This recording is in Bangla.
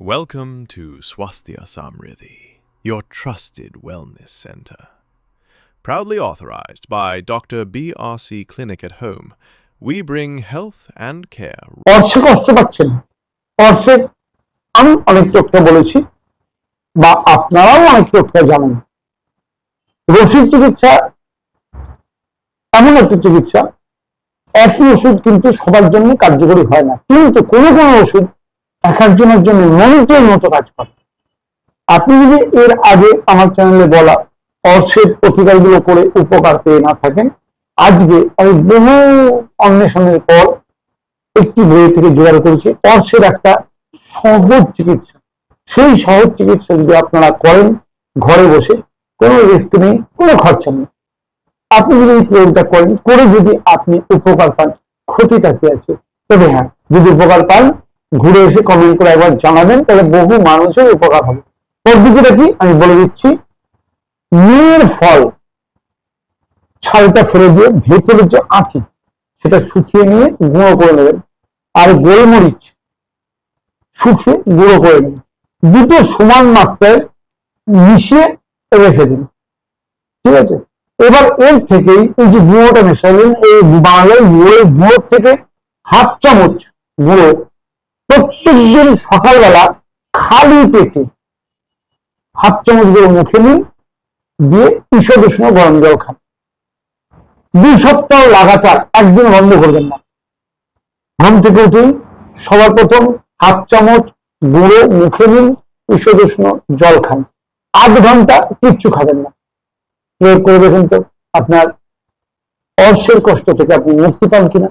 Welcome to Swasthya Samriddhi, your trusted wellness center. Proudly authorized by Dr. BRC Clinic at Home, we bring health and care অর্শে কষ্ট পাচ্ছেন অর্শে আমি অনেক চোখটা বলেছি বা আপনারাও অনেক চোখটা জানেন রসিদ চিকিৎসা এমন একটা চিকিৎসা একই ওষুধ কিন্তু সবার জন্য কার্যকরী হয় না কিন্তু কোনো কোনো ওষুধ একজনের জন্য মন্ত্রের মতো কাজ করে। আপনি যদি এর আগে আমার চ্যানেলে বলা অর্শের প্রতিকারগুলো করে উপকার পেয়ে না থাকেন, আজকে আমি বহু অন্বেষণের পর একটি বই থেকে জোগাড় করেছি অর্থের একটা সহজ চিকিৎসা। সেই সহজ চিকিৎসা যদি আপনারা করেন ঘরে বসে, কোনো রিস্ক নেই, কোনো খরচা নেই। আপনি যদি এই প্রয়োগটা করেন, করে যদি আপনি উপকার পান, ক্ষতিটা কি আছে? তবে হ্যাঁ যদি উপকার পান ঘুরে এসে কমেন্ট করে একবার জানাবেন, তাহলে বহু মানুষের উপকার হবে। পদ্ধতিটা কি? আমি বলে দিচ্ছি নিমের ফল ছালটা ফেলে দিয়ে ভেতরে যে আঁটি সেটা শুকিয়ে নিয়ে গুঁড়ো করে নেবেন। আর গোলমরিচ শুকিয়ে গুঁড়ো করে নেবেন দুটো সমান মাত্রায় মিশিয়ে রেখে দিন। ঠিক আছে? এবার এর থেকেই এই যে গুঁড়োটা মেশালেন, এই বাংলায় গুঁড়ো গুঁড়োর থেকে হাফ চামচ গুঁড়ো প্রত্যেকদিন সকালবেলা খালি পেটে হাত চামচ গুঁড়ো মুখে নিন, দিয়ে ঈষদ উষ্ণ গরম জল খান। দুই সপ্তাহ লাগাতার একদিন বন্ধ করবেন না। ঘুম থেকে উঠুন, সবার প্রথম হাফ চামচ গুঁড়ো মুখে নিন ঈষদ উষ্ণ জল খান। আধ ঘণ্টা কিচ্ছু খাবেন না। প্রয়োগ করে দেখুন তো আপনার অর্শের কষ্ট থেকে আপনি মুক্তি পান কিনা।